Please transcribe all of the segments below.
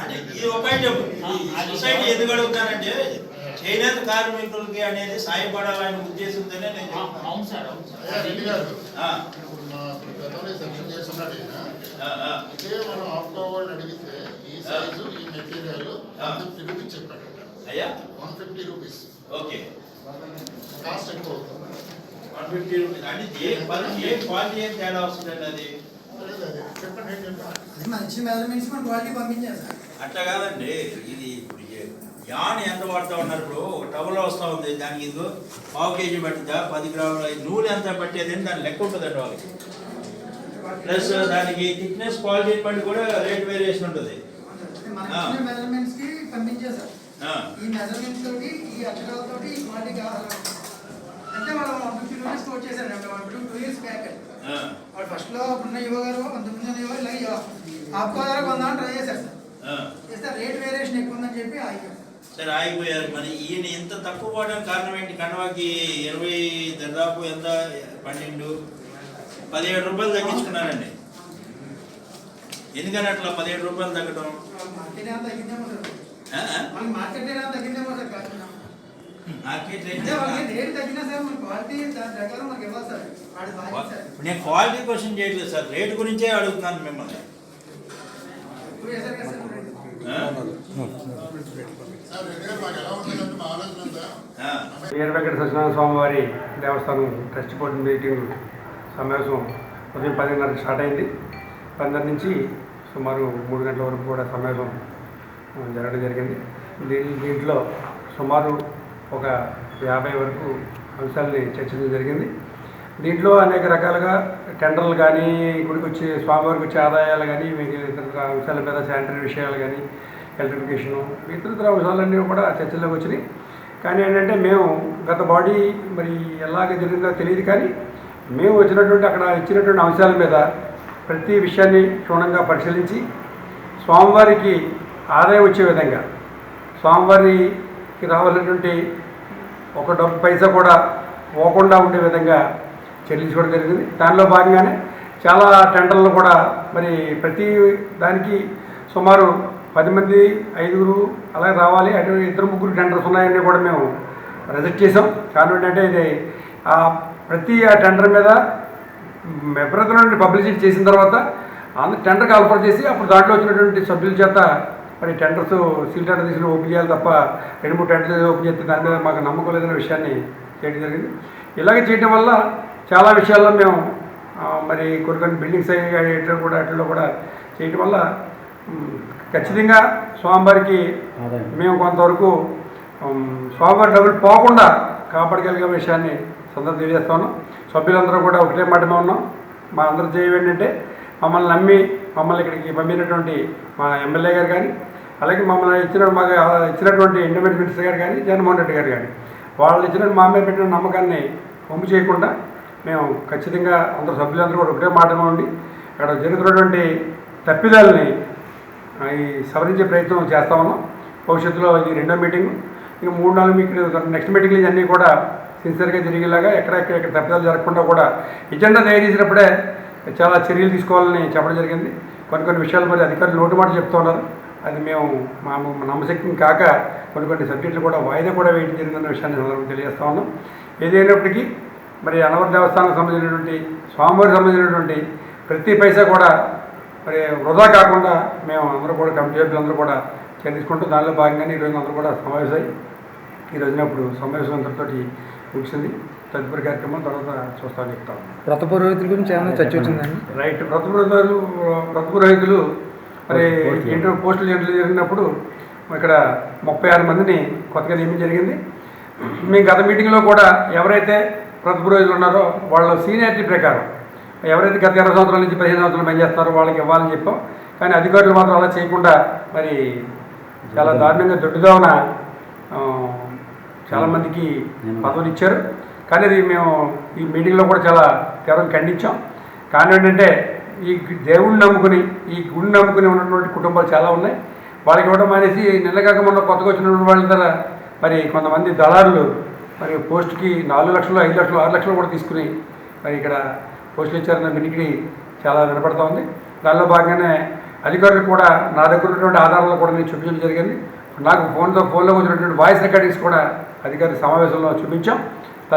అంటే ఈ సొసైటీ ఎందుకు అడుగుతానంటే చేనేత కార్మికులకి అనేది సాయపడాలనే ఉద్దేశంతోనే నేను. అవును సార్ అవును సార్. మనం ఆఫ్కో వాళ్ళని అడిగితే ఈ సైజు ఈ మెటీరియల్. వన్ ఫిఫ్టీ రూపీస్ చెప్పాడు. అయ్యా? One fifty rupees. Okay. Cost ఎక్కువ అవుతుంది. One fifty rupees. అంటే ఏ పని ఏ క్వాలిటీ ఏం తేడా వస్తుందండి అది. చెప్పండి చెప్పండి అది మెజర్మెంట్స్ మన క్వాలిటీ సార్. అట్లా కాదండి. ఇది ఇప్పుడు యాన్ ఎంత వాడుతూ ఉన్నారు ఇప్పుడు? ఒక టవల్ వస్తూ ఉంది. దానికి ఇదిగో పావు కేజీ పట్టిందా పది గ్రాముల నూనె ఎంత పట్టేది దాని లెక్క ఉంటుందండి వాళ్ళకి. ప్లస్ దానికి థిక్నెస్ క్వాలిటీ బట్టి కూడా రేట్ వేరియేషన్ ఉంటుంది. ఈ మెజర్మెంట్స్ తోటి ఈ అక్షరాలతోటి ఈ క్వాలిటీ కావాలి. అంటే మనం చేశారు టూ ఇయర్స్ బ్యాక్ ఆ, వాడు ఫస్ట్లో ఉన్న యువ గారు అంతకుముందు యువ ఇలా ఆప్కో ద్వారా కొందామని ట్రై చేశారు సార్. చేస్తే రేట్ వేరియేషన్ ఎక్కువ ఉందని చెప్పి ఆగిపోయాం సరే ఆగిపోయారు. మరి ఈయన ఇంత తక్కువ పడడానికి కారణం ఏంటి? కండవాకి ఇరవై దాదాపు ఎంత పన్నెండు? పదిహేడు రూపాయలు తగ్గించుకున్నారండి. ఎందుకని అట్లా పదిహేడు రూపాయలు తగ్గడం మార్కెట్ మార్కెట్ నేను క్వాలిటీ క్వశ్చన్ చేయట్లేదు సార్. రేట్ గురించే అడుగుతున్నాను మిమ్మల్ని ఇప్పుడు వేశారు కదా సార్. రేట్. ఆ? సార్ రెడ్డి గారు మాకు ఎలా ఉంటుందంటే మా ఆలోచన ఉందా ఆ. వీర వెంకట సత్యనారాయణ స్వామివారి దేవస్థానం ట్రస్ట్ బోర్డు మీటింగ్ సమావేశం ఉదయం పదిన్నరకు స్టార్ట్ అయింది. పదిన్నర నుంచి సుమారు మూడు గంటల వరకు కూడా సమావేశం జరగడం జరిగింది. దీని దీంట్లో సుమారు ఒక యాభై వరకు అంశాలని చర్చించడం జరిగింది. దీంట్లో అనేక రకాలుగా టెండర్లు కానీ గుడికి వచ్చే స్వామివారికి వచ్చే ఆదాయాలు కానీ మిగిలిన ఇతర అంశాల మీద శానిటరీ విషయాలు కానీ ఎలక్ట్రిఫికేషను ఇతర అంశాలన్నీ కూడా చర్చలోకి వచ్చినాయి. కానీ ఏంటంటే మేము గత బాడీ మరి ఎలాగ జరిగిందో తెలియదు కానీ మేము వచ్చినటువంటి అక్కడ ఇచ్చినటువంటి అంశాల మీద ప్రతి విషయాన్ని క్షుణ్ణంగా పరిశీలించి స్వామివారికి ఆదాయం వచ్చే విధంగా స్వామివారికి రావాల్సినటువంటి ఒక డబ్బు పైసా కూడా పోకుండా ఉండే విధంగా చెల్లించుకోవడం జరిగింది. దానిలో భాగంగానే చాలా టెండర్లు కూడా మరి ప్రతి దానికి సుమారు పది మంది ఐదుగురు అలాగే రావాలి. అటు ఇద్దరు ముగ్గురు టెండర్స్ ఉన్నాయని కూడా మేము రిజెక్ట్ చేసాం కారణం ఏంటంటే ఇది ఆ ప్రతి ఆ టెండర్ మీద ఎప్పుడైతే నుండి పబ్లిసిటీ చేసిన తర్వాత అంత టెండర్కి కాల్ఫర్ చేసి అప్పుడు దాంట్లో వచ్చినటువంటి సభ్యుల చేత మరి టెండర్స్ సీల్ టెండర్ తీసుకుని ఓపెన్ చేయాలి తప్ప రెండు మూడు టెండర్స్ ఓపెన్ చేస్తే దాని మీద మాకు నమ్మకం లేదనే విషయాన్ని చేయడం జరిగింది. ఇలాగే చేయడం వల్ల చాలా విషయాల్లో మేము మరి కొన్ని కొన్ని బిల్డింగ్స్ అయ్యేటో కూడా వాటిలో కూడా చేయడం వల్ల ఖచ్చితంగా స్వామివారికి మేము కొంతవరకు స్వామివారి డబ్బులు పోకుండా కాపాడగలిగే విషయాన్ని సందర్భం తెలియజేస్తాను సభ్యులందరూ కూడా ఒకటే మాట ఉన్నాం. మా అందరి జయం ఏంటంటే మమ్మల్ని నమ్మి మమ్మల్ని ఇక్కడికి పంపినటువంటి మా ఎమ్మెల్యే గారు కానీ అలాగే మమ్మల్ని ఇచ్చిన మాకు ఇచ్చినటువంటి ఇండిపెండెంట్ మినిస్టర్ గారు కానీ జగన్మోహన్ రెడ్డి గారు కానీ వాళ్ళు ఇచ్చిన మా మీద పెట్టిన నమ్మకాన్ని పంపు చేయకుండా మేము ఖచ్చితంగా అందరు సభ్యులందరూ కూడా ఒకటే మాట ఉండి అక్కడ జరుగుతున్నటువంటి తప్పిదాలని ఈ సవరించే ప్రయత్నం చేస్తా ఉన్నాం. భవిష్యత్తులో ఇది రెండో మీటింగ్. ఇక మూడు నాలుగు మీకు నెక్స్ట్ మీటింగ్లు ఇవన్నీ కూడా సిన్సియర్గా జరిగేలాగా ఎక్కడెక్కడ ఎక్కడ తప్పిదాలు జరగకుండా కూడా ఎజెండా తయారు చేసినప్పుడే చాలా చర్యలు తీసుకోవాలని చెప్పడం జరిగింది. కొన్ని కొన్ని విషయాలు మరి అధికారులు నోటు మాట చెప్తూ ఉన్నారు. అది మేము మా నమ్మశక్తిని కాక కొన్ని కొన్ని సబ్జెక్టులు కూడా వాయిదా కూడా వేయడం జరిగిందన్న విషయాన్ని సందర్భంగా తెలియజేస్తా ఉన్నాం. ఏదైనప్పటికీ మరి అనవర దేవస్థానం సంబంధించినటువంటి స్వామివారికి సంబంధించినటువంటి ప్రతి పైసా కూడా మరి వృధా కాకుండా మేము అందరూ కూడా కమిటీ సభ్యులందరూ కూడా చర్చించుకుంటూ దానిలో భాగంగానే ఈరోజు అందరూ కూడా సమావేశమై ఈ రోజున ఇప్పుడు సమావేశం అందరితో ముగిసింది. తదుపరి కార్యక్రమం తర్వాత చూస్తామని చెప్తాం వ్రత పురోహితుల గురించి ఏమైనా చర్చ వచ్చిందండి రైట్. వ్రతపురోహితులు వ్రతపురోహితులు మరి ఇంటర్ పోస్టులు ఎంట్రీ జరిగినప్పుడు ఇక్కడ ముప్పై ఆరు మందిని కొత్తగా నియమం జరిగింది. మేము గత మీటింగ్లో కూడా ఎవరైతే వ్రతపురోహితులు ఉన్నారో వాళ్ళ సీనియారిటీ ప్రకారం ఎవరైతే గత ఇరవై సంవత్సరాల నుంచి పదిహేను సంవత్సరాలు పనిచేస్తారో వాళ్ళకి ఇవ్వాలని చెప్పాం. కానీ అధికారులు మాత్రం అలా చేయకుండా మరి చాలా దారుణంగా దొడ్డుగా ఉన్న చాలామందికి పదవులు ఇచ్చారు. కానీ అది మేము ఈ మీటింగ్లో కూడా చాలా తీవ్రంగా ఖండించాం. కానీ ఏంటంటే ఈ దేవుడిని నమ్ముకుని ఈ గుడిని నమ్ముకుని ఉన్నటువంటి కుటుంబాలు చాలా ఉన్నాయి. వాళ్ళకి ఇవ్వడం మానేసి నిన్నగాక మొన్న కొత్తగా వచ్చినటువంటి వాళ్ళ ద్వారా మరి కొంతమంది దళారులు మరి పోస్ట్కి నాలుగు లక్షలు ఐదు లక్షలు ఆరు లక్షలు కూడా తీసుకుని మరి ఇక్కడ పోస్టులు ఇచ్చారన్న వినికిడి చాలా వినపడతా ఉంది. దానిలో భాగంగానే అధికారులు కూడా నా దగ్గర ఉన్నటువంటి ఆధారాలు కూడా నేను చూపించడం జరిగింది. నాకు ఫోన్తో ఫోన్లో వచ్చినటువంటి వాయిస్ రికార్డింగ్స్ కూడా అధికారి సమావేశంలో చూపించాం.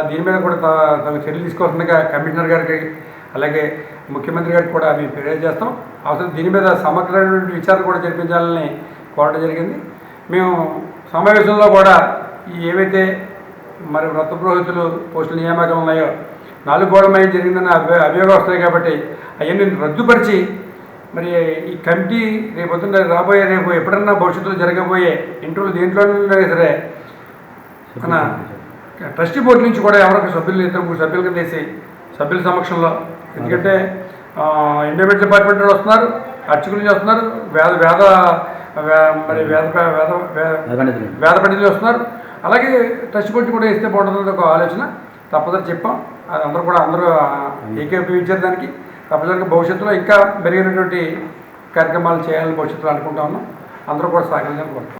దీని మీద కూడా తా- తగు చర్యలు తీసుకోవాల్సిందిగా కమిషనర్ గారికి అలాగే ముఖ్యమంత్రి గారికి కూడా మేము ఫిర్యాదు చేస్తాం. అవసరం దీని మీద సమగ్రమైనటువంటి విచారణ కూడా జరిపించాలని కోరడం జరిగింది. మేము సమావేశంలో కూడా ఏవైతే మరి వ్రత పురోహితులు పోస్టుల నియామకాలు ఉన్నాయో నాలుగు గోడమై జరిగిందని జరిగిందన్న అభి అభియోగం వస్తున్నాయి కాబట్టి అవన్నీ రద్దుపరిచి మరి ఈ కమిటీ రేపు పొద్దున్న రాబోయే రేపు ఎప్పుడన్నా భవిష్యత్తులో జరగబోయే ఇంటర్వ్యూ దేంట్లోనే సరే మన ట్రస్టీ బోర్డు నుంచి కూడా ఎవరికి సభ్యులు ఇద్దరు ముగ్గురు సభ్యులు కింద వేసి సభ్యుల సమక్షంలో. ఎందుకంటే ఇండిపెండెంట్ డిపార్ట్మెంట్ వాళ్ళు వస్తున్నారు అర్చకుల నుంచి వస్తున్నారు వేద వేద వే- మరి వేద వేద వేద పండితులు వస్తున్నారు. అలాగే ట్రస్ట్ బోర్డు కూడా ఇస్తే బాగుంటుంది ఒక ఆలోచన. తప్పదని చెప్పాం. అది అందరూ కూడా అందరూ ఏకీభవించారు దానికి. తప్పనిసరిగా భవిష్యత్తులో ఇంకా మెరుగైనటువంటి కార్యక్రమాలు చేయాలని భవిష్యత్తులో అనుకుంటా ఉన్నాం. అందరూ కూడా సహకరించాలని కోరుతున్నాం